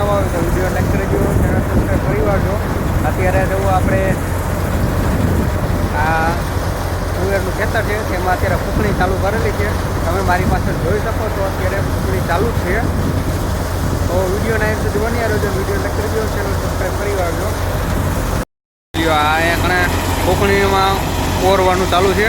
નવા હોય તો વિડીયો લાઈક કરજો ચેનલ સબસ્ક્રાઈબ કરી વાળજો અત્યારે જવું આપણે આ તુવેરનું ખેતર છે તેમાં અત્યારે ફૂંકણી ચાલુ કરેલી છે તમે મારી પાસે જોઈ શકો છો અત્યારે ફૂંકણી ચાલુ જ છે તો વિડીયો નાઇન સુધી બની આવ્યો રહ્યો વિડીયો લાઈક કરજો ચેનલ સબસ્ક્રાઈબ કરી વાળજો આ એકણે ફૂંકણીમાં કોરવાનું ચાલુ છે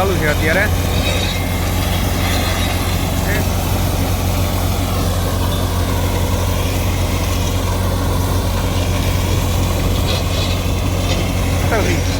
ચાલુ છે અત્યારે Thank you.